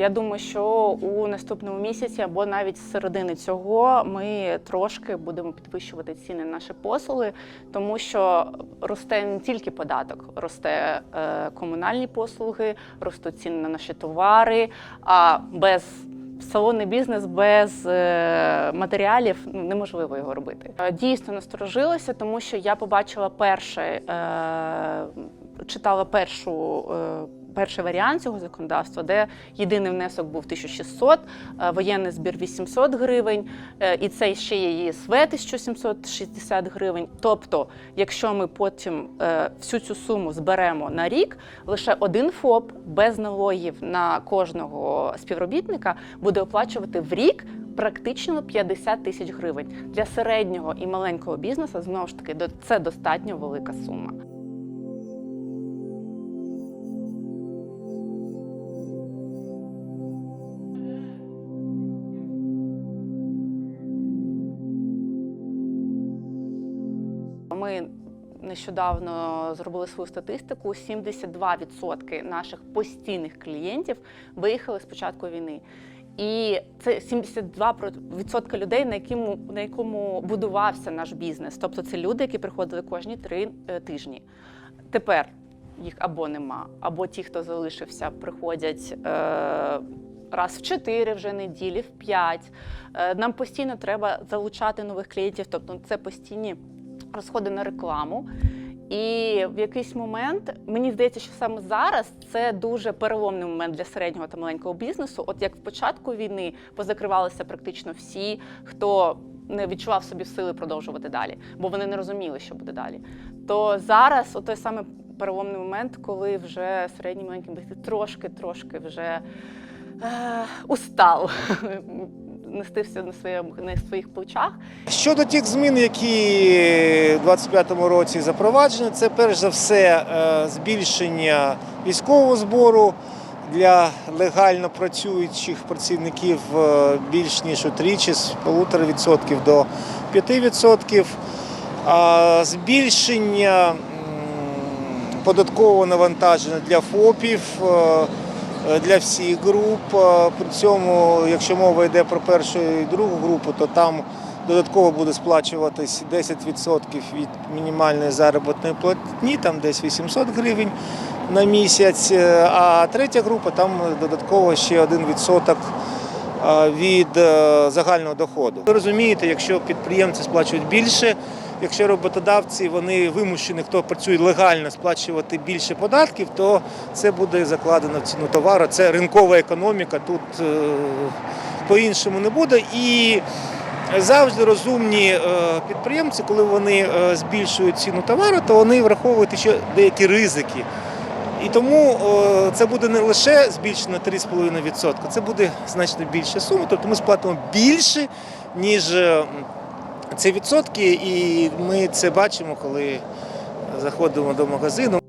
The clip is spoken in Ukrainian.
я думаю, що у наступному місяці або навіть з середини цього ми трошки будемо підвищувати ціни на наші послуги, тому що росте не тільки податок, росте е, комунальні послуги, ростуть ціни на наші товари. А без салонний бізнес без е, матеріалів ну, неможливо його робити. Е, Дійсно насторожилася, тому що я побачила перше, е, читала першу. Е, Перший варіант цього законодавства, де єдиний внесок був 1600, е, воєнний збір 800 гривень, е, і це ще є ЄСВ 1760 гривень. Тобто, якщо ми потім е, всю цю суму зберемо на рік, лише один ФОП без налогів на кожного співробітника буде оплачувати в рік практично 50 тисяч гривень. Для середнього і маленького бізнесу знову ж таки це достатньо велика сума. Ми нещодавно зробили свою статистику. 72% наших постійних клієнтів виїхали з початку війни. І це 72% людей, на якому, на якому будувався наш бізнес. Тобто це люди, які приходили кожні три е, тижні. Тепер їх або нема, або ті, хто залишився, приходять е, раз в чотири вже неділі, в п'ять. Е, нам постійно треба залучати нових клієнтів, тобто це постійні розходи на рекламу. І в якийсь момент мені здається, що саме зараз це дуже переломний момент для середнього та маленького бізнесу. От як в початку війни позакривалися практично всі, хто не відчував собі сили продовжувати далі, бо вони не розуміли, що буде далі. То зараз той самий переломний момент, коли вже середній маленький бізнес трошки-трошки вже е, устав нести все на, своєму, на своїх плечах. Щодо тих змін, які в 2025 році запроваджені, це перш за все е, збільшення військового збору для легально працюючих працівників е, більш ніж утричі з 1,5% до 5%. А Збільшення податкового навантаження для ФОПів. Е, Для всіх груп. Е, При цьому, якщо мова йде про першу і другу групу, то там додатково буде сплачуватись 10% від мінімальної заробітної платні, там десь 800 гривень на місяць. Е, А третя група там додатково ще 1% е, від загального доходу. Ви розумієте, якщо підприємці сплачують більше, якщо роботодавці вони вимушені, хто працює легально, сплачувати більше податків, то це буде закладено в ціну товару. Це ринкова економіка. Тут е, по-іншому не буде. І завжди розумні е, підприємці, коли вони е, збільшують ціну товару, то вони враховують ще деякі ризики. І тому це буде не лише збільшено 3,5%, це буде значно більша сума. Тобто ми сплатимо більше, ніж е, ці відсотки, і ми це бачимо, коли заходимо до магазину.